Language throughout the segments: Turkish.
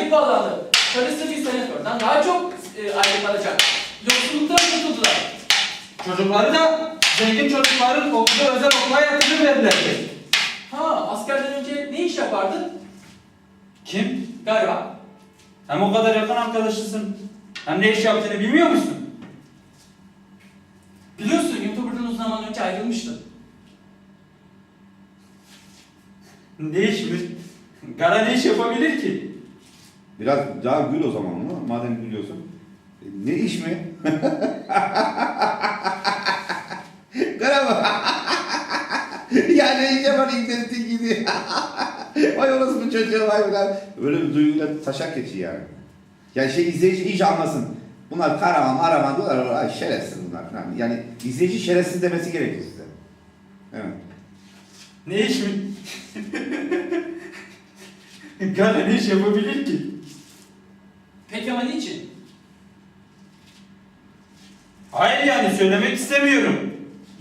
vergi bağlandı. Karısı bir senatörden daha çok e, aylık alacak. Yoksulluktan kurtuldular. Çocukları da zengin çocukların okuduğu özel okula yatırıverdiler. Ha askerden önce ne iş yapardın? Kim? Galiba. Hem o kadar yakın arkadaşısın. Hem ne iş yaptığını bilmiyor musun? Biliyorsun YouTuber'dan uzun zaman önce ayrılmıştın. Ne iş mi? Gara ne iş yapabilir ki? Biraz daha gül o zaman mı? Madem gülüyorsun. E, Ne iş mi? Galiba. ya ne iş yapar internetin gibi. vay orası bu çocuğa vay be. Öyle bir duyguyla taşak geçiyor yani. Yani şey izleyici iyice anlasın. Bunlar karavan maravan diyorlar. Ay şerefsiz bunlar falan. Yani izleyici şerefsiz demesi gerekiyor size. Evet. Ne iş mi? Gara ne iş yapabilir ki? Peki ama niçin? Hayır yani söylemek istemiyorum.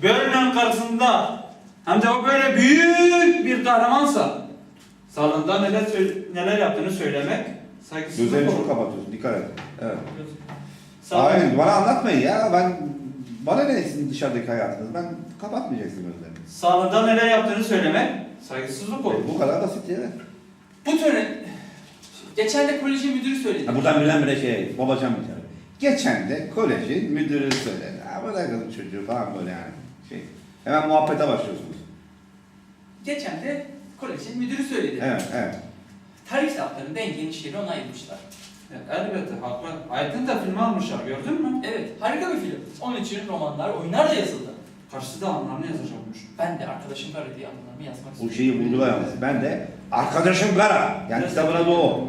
Bölümün karşısında hem de o böyle büyük bir kahramansa salonda neler neler yaptığını söylemek saygısızlık Gözlerini olur. çok kapatıyorsun. Dikkat et. Evet. Aynen bana anlatmayın ya. Ben bana ne sizin dışarıdaki hayatınız? Ben kapatmayacaksın gözlerini. Salonda neler yaptığını söylemek saygısızlık olur. Bu kadar basit ya. Bu tören... Geçen de kolejin müdürü söyledi. Ha, buradan bilen bile şey, babacan bir tane. Geçen de kolejin müdürü söyledi. Bu da kızın çocuğu falan böyle yani. Şey, hemen muhabbete başlıyorsunuz. Geçen de kolejin müdürü söyledi. Evet, evet. Tarih kitaplarında en geniş yeri ona ayırmışlar. Ya, elbette haklı. Aydın da film almışlar gördün mü? Evet, harika bir film. Onun için romanlar, oyunlar da yazıldı. Karşıda anlamını yazacakmış. Ben de arkadaşım var diye anılarımı yazmak Bu istiyorum. şeyi vurgula yalnız. Ben de arkadaşım Kara. Yani kitabına da o.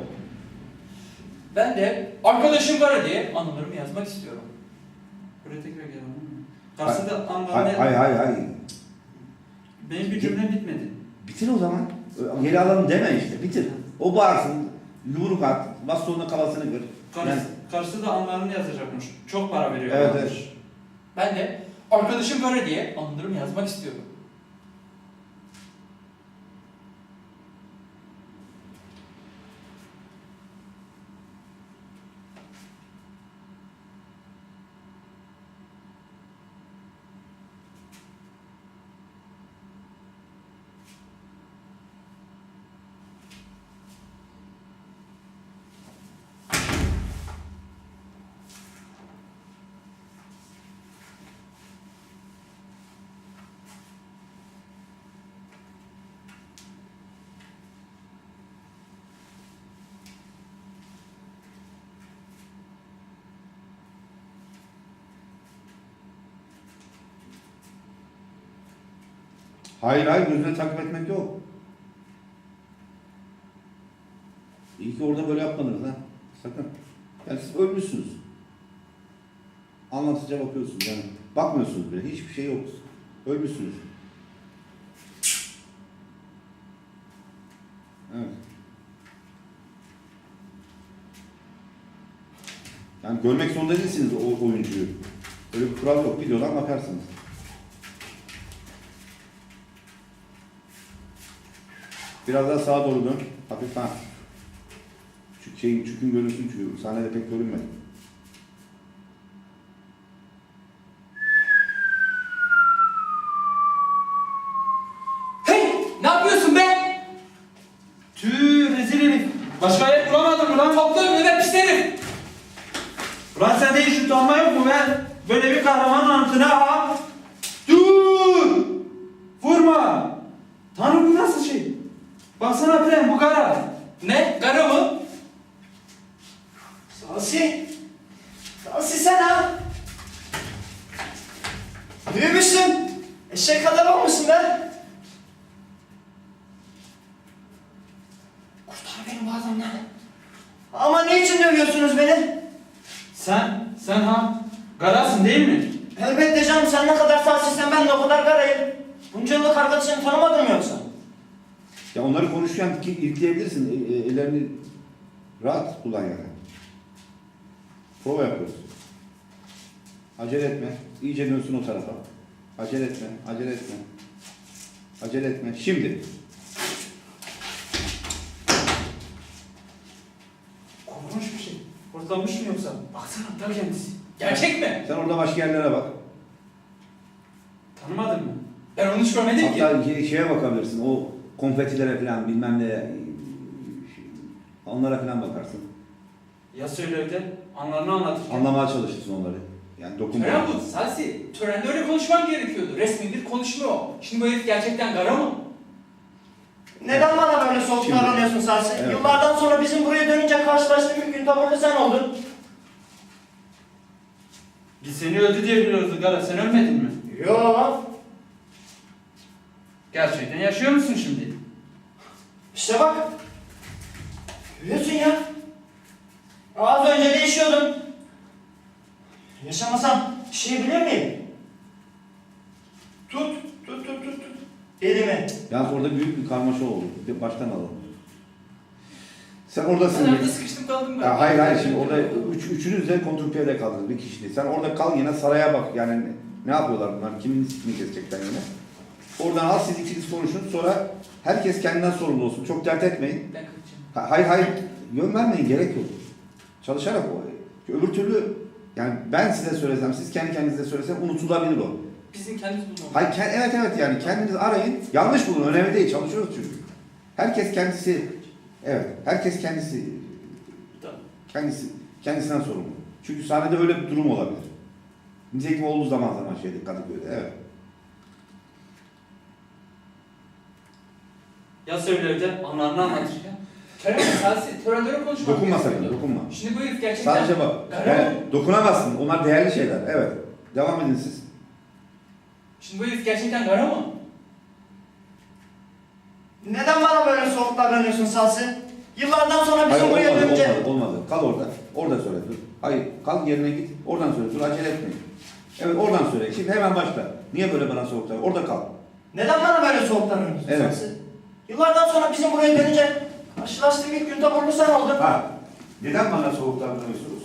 Ben de arkadaşım var diye anılarımı yazmak istiyorum. Buraya tekrar gelelim. Karşıda anlamını... Hay hay hay. hay. Benim bir cümlem bitmedi. Bitir o zaman. Geri alalım deme işte. Bitir. O bağırsın. Yumruk at. Bastonla kafasını kır. Karşı, Yani- karşıda anlamını yazacakmış. Çok para veriyor. Evet, evet. Ben de arkadaşım var diye anılarımı yazmak istiyorum. Hayır hayır gözüne takip etmek yok. İyi ki orada böyle yapmadınız ha. Sakın. Yani siz ölmüşsünüz. Anlatınca bakıyorsunuz yani. Bakmıyorsunuz bile. Hiçbir şey yok. Ölmüşsünüz. Evet. Yani görmek zorunda değilsiniz o oyuncuyu. Öyle bir kural yok. Videodan bakarsınız. Biraz daha sağa doğru dön. Hafif ha. Çünkü şeyin çükün görünsün çünkü sahnede pek görünmedi. Hey! Ne yapıyorsun be? Tüh rezil herif. Başka yer bulamadın mı lan? Topla önüne pis herif! Ulan sende hiç utanma yok mu be? Böyle bir kahraman anıtına ha? Dur! Vurma! Tanrım bu nasıl şey? Baksana bre bu kara. Ne? Gara mı? Sansi. Sansi sen ha. Büyümüşsün. Eşek kadar olmuşsun be. Kurtar beni bu adamdan. Ama niçin dövüyorsunuz beni? Sen, sen ha? Garasın değil mi? Elbette canım sen ne kadar sahsizsen ben de o kadar karayım. Bunca yıllık arkadaşını tanımadın mı yoksa? Ya onları konuşurken ki ilikleyebilirsin. E, e, ellerini rahat kullan yani. Prova yapıyoruz. Acele etme. İyice dönsün o tarafa. Acele etme. Acele etme. Acele etme. Şimdi. Kurtlanmış mı yoksa? Baksana aptal kendisi. Gerçek mi? Sen orada başka yerlere bak. Tanımadın mı? Ben onu hiç görmedim ki. Hatta şey- şeye bakabilirsin. O konfetilere falan bilmem ne onlara falan bakarsın. Ya söyle öyle. Anlarını anlatırken. Anlamaya çalışırsın onları. Yani dokunma. Tören bu Salsi. Törende öyle konuşman gerekiyordu. Resmi bir konuşma o. Şimdi bu herif gerçekten kara mı? Neden bana böyle soğuk davranıyorsun Sarsi? Evet. Yıllardan sonra bizim buraya dönünce karşılaştığım ilk gün tavırlı sen oldun. Biz seni öldü diye biliyorduk Gara. Sen ölmedin mi? Yo. Gerçekten yaşıyor musun şimdi? İşte bak. Görüyorsun ya. Az önce değişiyordum. Yaşamasam bir şey miyim? Tut, tut, tut, tut, tut. Elimi. Yalnız orada büyük bir karmaşa oldu. Bir de baştan alalım. Sen Ben oradasın. nerede sıkıştım kaldım ben. Ya hayır hayır şimdi orada üç, üçünüz de kontrpiyede kaldınız bir kişi. Sen orada kal yine saraya bak yani ne, ne yapıyorlar bunlar kimin ismini kesecekler yine. Oradan al siz ikiniz konuşun sonra herkes kendinden sorumlu olsun. Çok dert etmeyin. Ha- Hayır hayır yön vermeyin gerek yok. Çalışarak o. Öbür türlü yani ben size söylesem siz kendi kendinize söylesem unutulabilir o. Bizim kendimiz bulmamız. Hayır ke- evet evet yani kendiniz arayın. Yanlış bulun önemli değil çalışıyoruz çünkü. Herkes kendisi evet herkes kendisi kendisi kendisinden sorumlu. Çünkü sahnede öyle bir durum olabilir. Nitekim olduğu zaman zaman şeyde Kadıköy'de evet. Ya söyle öyle. Anlarını anlatırken. Tören Salsi. Törende öyle konuşman Dokunma sakın dokunma. Şimdi bu herif gerçekten Sadece bak. mı? Evet, dokunamazsın. Onlar değerli şeyler. Evet. Devam edin siz. Şimdi bu herif gerçekten kara mı? Neden bana böyle soğuk davranıyorsun Sarsi? Yıllardan sonra bizim Hayır buraya olmadı, dönünce... olmadı, olmadı. Kal orada. Orada söyle dur. Hayır, kal yerine git. Oradan söyle. Dur acele etmeyin. Evet oradan söyle. Şimdi hemen başla. Niye böyle bana soğuk davranıyorsun? Orada kal. Neden bana böyle soğuk davranıyorsun Evet. Sarsi? Yıllardan sonra bizim buraya dönünce karşılaştığım ilk gün tavırlı sen oldun. Ha. Neden bana soğuk davranıyorsunuz?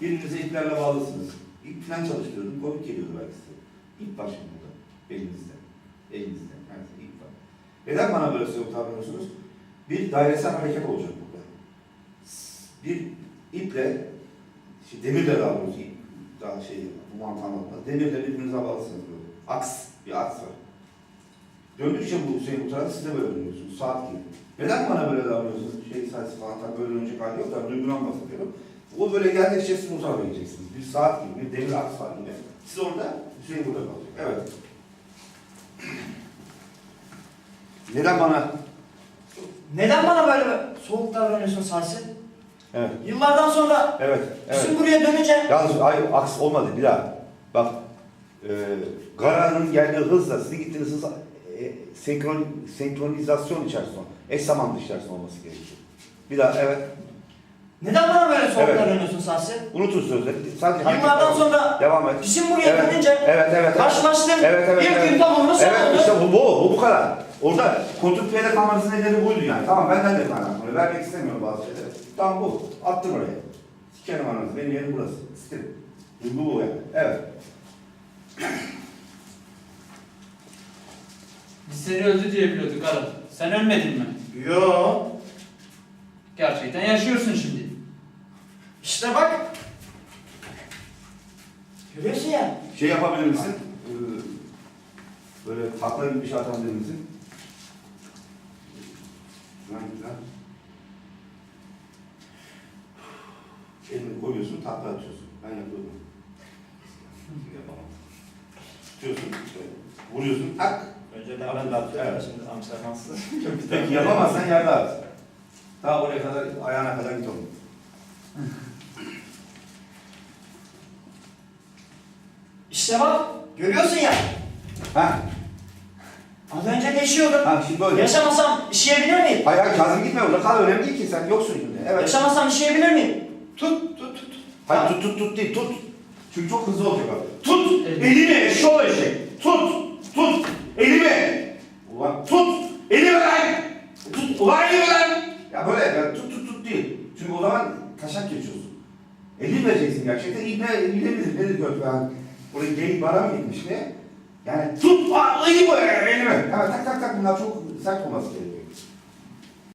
Birinize iplerle bağlısınız. İp falan çalıştırıyordum. Komik geliyordu belki size. İp var şimdi burada. Belinizde. Elinizde. Evet, ip var. Neden bana böyle soğuk davranıyorsunuz? Bir dairesel hareket olacak burada. Bir iple, işte demirle daha doğrusu daha şey, bu mantığı anlatmaz. Demirle birbirinize bağlısınız böyle. Aks, bir aks var. Döndükçe bu şey bu tarafa siz de böyle dönüyorsunuz. Saat gibi. Neden bana böyle davranıyorsunuz? Şey sayısı falan tabii böyle dönecek hali yok da duygudan bahsediyorum. O böyle geldikçe siz o tarafa gideceksiniz. Bir saat gibi, bir demir aks gibi. Siz orada, Hüseyin burada kalacak. Evet. Neden bana? Neden bana böyle soğuk davranıyorsun Sarsi? Evet. Yıllardan sonra Evet. Evet. bizim buraya dönünce... Yalnız ay, aks olmadı bir daha. Bak, e, Gara'nın geldiği hızla sizin gittiğiniz hız e, senkron, senkronizasyon içerisinde, eş zamanlı içerisinde olması gerekiyor. Bir daha, evet. Neden bana böyle soğuk Evet. davranıyorsun Sarsi? Unutun sözleri. Sadece Yıllardan sonra devam et. bizim buraya Evet, dönünce evet, evet. karşılaştığım Evet, evet, ilk evet. gün tavırlı sen Evet işte bu, bu, bu, bu kadar. Orada kontrpiyede kalmanızın nedeni buydu yani. Tamam benden de kaynaklı. Vermek istemiyorum bazı şeyleri. Tamam bu. Attım oraya. Sikerim ananızı. Benim yerim burası. Sikerim. Duygu bu yani. Evet. Biz seni öldü diye biliyorduk Gara. Sen ölmedin mi? Yo. Gerçekten yaşıyorsun şimdi. İşte bak. Görüyorsun ya. Şey yapabilir misin? Ee, böyle takla gibi bir şey atabilir misin? Şuradan güzel. Elini koyuyorsun, takla atıyorsun. Ben yapıyorum. Yapamam. Tutuyorsun, şöyle. vuruyorsun, tak. Önce ben de Evet. şimdi antrenmansız. Peki yapamazsan yerde at. Ta oraya kadar, ayağına kadar git oğlum. İşte bak. Görüyorsun ya. Ha, Az önce değişiyordum. ha şimdi böyle. Yaşamasam işeyebilir miyim? Hayır hayır Kazım gitme orada kal önemli değil ki sen yoksun şimdi. Evet. Yaşamasam işeyebilir miyim? Tut, tut, tut. Hayır tut tut tut değil tut. Çünkü çok hızlı olacak abi. Tut elimi eşşoğlu eşek. Tut elimi. Ulan tut elimi lan. Tut ulan elimi böyle ya, tut tut tut değil. Çünkü o zaman taşak geçiyorsun. Elini vereceksin gerçekten. İbne bilebilir. Nedir gök ben? Oraya geyik bara mı gitmiş ne? Yani tut aa, elimi elimi. Evet tak tak tak bunlar çok sert olması gerekiyor.